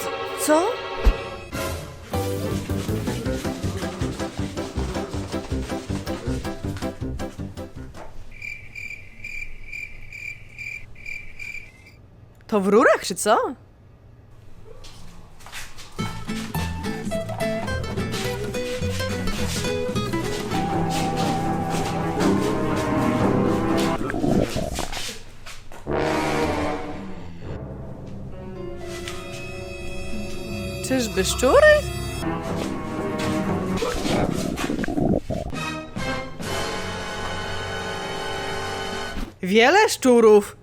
C- Co? To w rurach, czy co? Czyżby szczury? Wiele szczurów.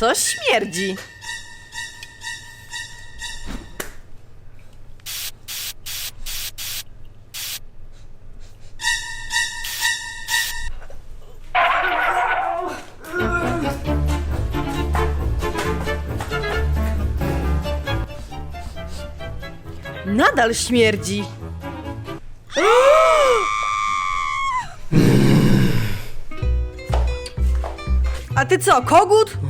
Co śmierdzi? Nadal śmierdzi. A ty co, kogut?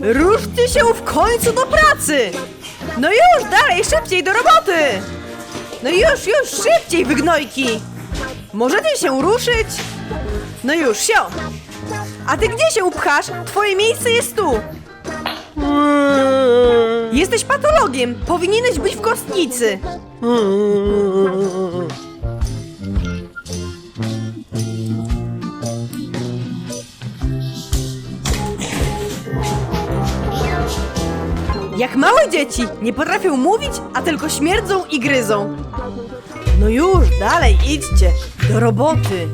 Ruszcie się w końcu do pracy! No już, dalej, szybciej do roboty! No już, już, szybciej, wygnojki! Możecie się ruszyć? No już, sio! A ty gdzie się upchasz? Twoje miejsce jest tu! Jesteś patologiem! Powinieneś być w kostnicy! Jak małe dzieci, nie potrafią mówić, a tylko śmierdzą i gryzą. No już, dalej, idźcie, do roboty.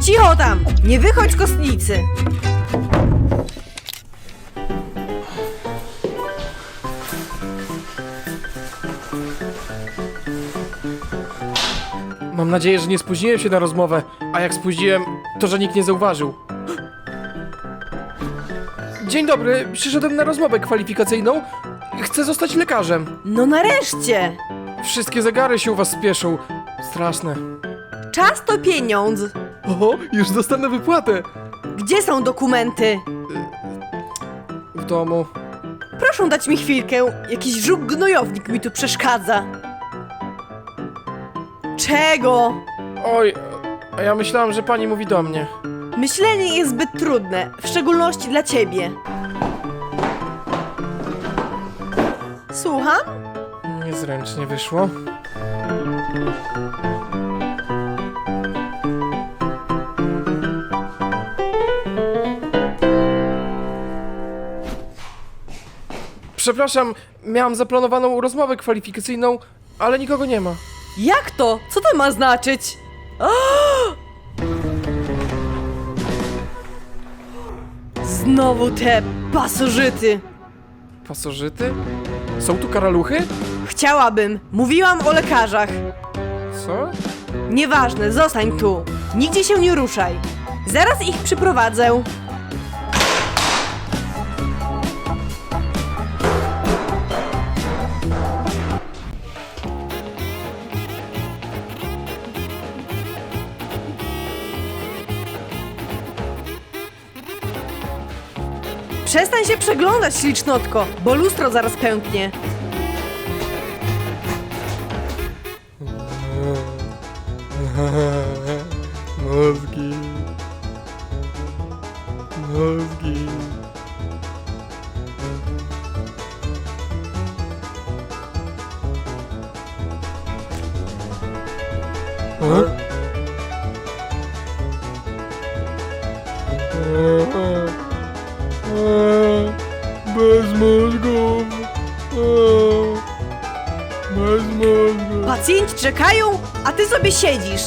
Cicho tam, nie wychodź z kostnicy. Mam nadzieję, że nie spóźniłem się na rozmowę, a jak spóźniłem, to że nikt nie zauważył. Dzień dobry, przyszedłem na rozmowę kwalifikacyjną. Chcę zostać lekarzem. No nareszcie! Wszystkie zegary się u was spieszą. Straszne. Czas to pieniądz. O, już dostanę wypłatę. Gdzie są dokumenty? W domu. Proszę dać mi chwilkę. Jakiś żuk gnojownik mi tu przeszkadza. Czego? Oj, a ja myślałam, że pani mówi do mnie. Myślenie jest zbyt trudne, w szczególności dla ciebie. Słucham? Niezręcznie wyszło. Przepraszam, miałam zaplanowaną rozmowę kwalifikacyjną, ale nikogo nie ma. Jak to? Co to ma znaczyć? Znowu te pasożyty. Pasożyty? Są tu karaluchy? Chciałabym. Mówiłam o lekarzach. Co? Nieważne, zostań tu. Nigdzie się nie ruszaj. Zaraz ich przyprowadzę. Przestań się przeglądać, ślicznotko, bo lustro zaraz pęknie. Mózgi. Mózgi. Bez mózgów. Bez mózgów. Pacjenci czekają, a ty sobie siedzisz.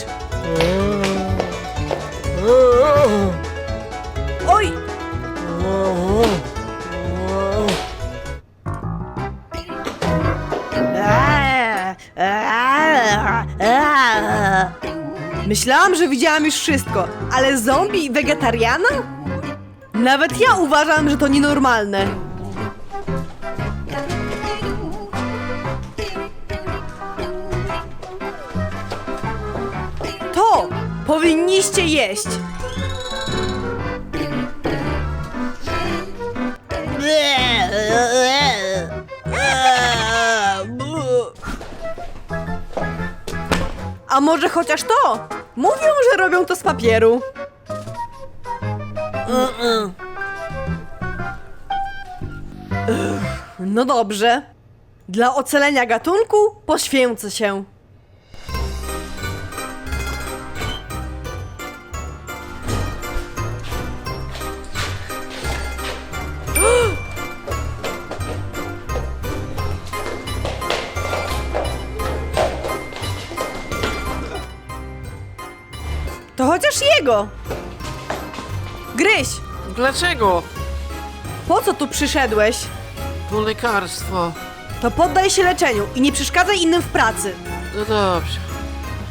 Oj, Myślałam, że widziałam już wszystko, ale zombie i wegetariana? Nawet ja uważam, że to nienormalne. Powinniście jeść. A może chociaż to? Mówią, że robią to z papieru. No dobrze. Dla ocalenia gatunku poświęcę się. To chociaż jego. Gryź, Dlaczego? po co tu przyszedłeś? To lekarstwo. To poddaj się leczeniu i nie przeszkadzaj innym w pracy. No dobrze.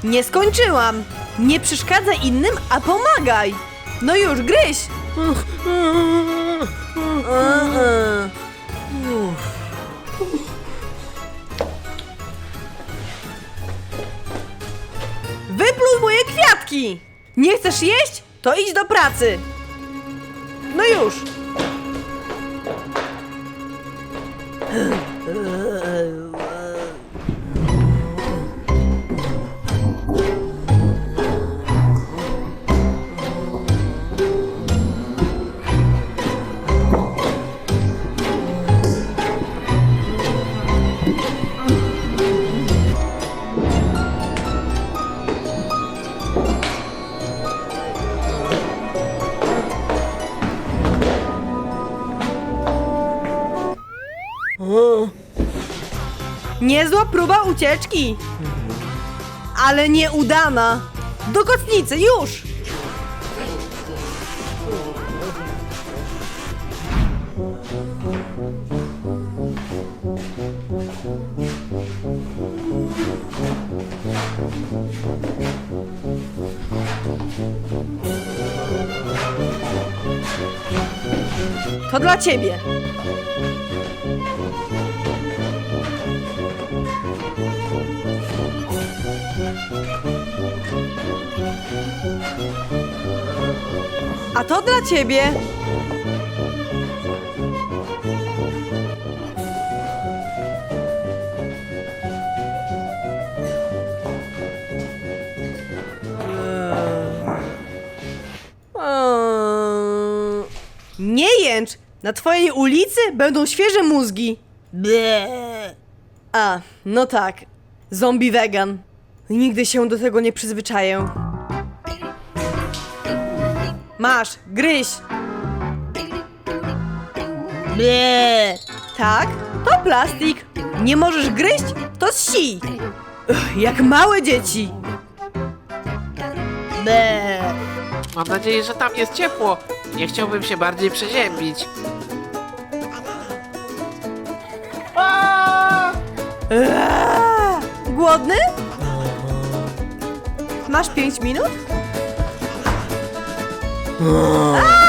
Nie skończyłam. Nie przeszkadzaj innym, a pomagaj. No już, gryź. Uh-uh. Wypluj moje kwiatki! Nie chcesz jeść? To idź do pracy. No już. Niezła próba ucieczki. Ale nieudana. Do kotnicy, już! To dla ciebie. A to dla ciebie. Eee, Nie jęcz! Na twojej ulicy będą świeże mózgi. Ble. A, no tak. Zombie vegan. Nigdy się do tego nie przyzwyczaję. Masz, gryź. Ble. Tak, to plastik. Nie możesz gryźć, to. Ugh, jak małe dzieci. Be. Mam nadzieję, że tam jest ciepło. Nie chciałbym się bardziej przeziębić. Eee, Głodny? Masz pięć minut? A!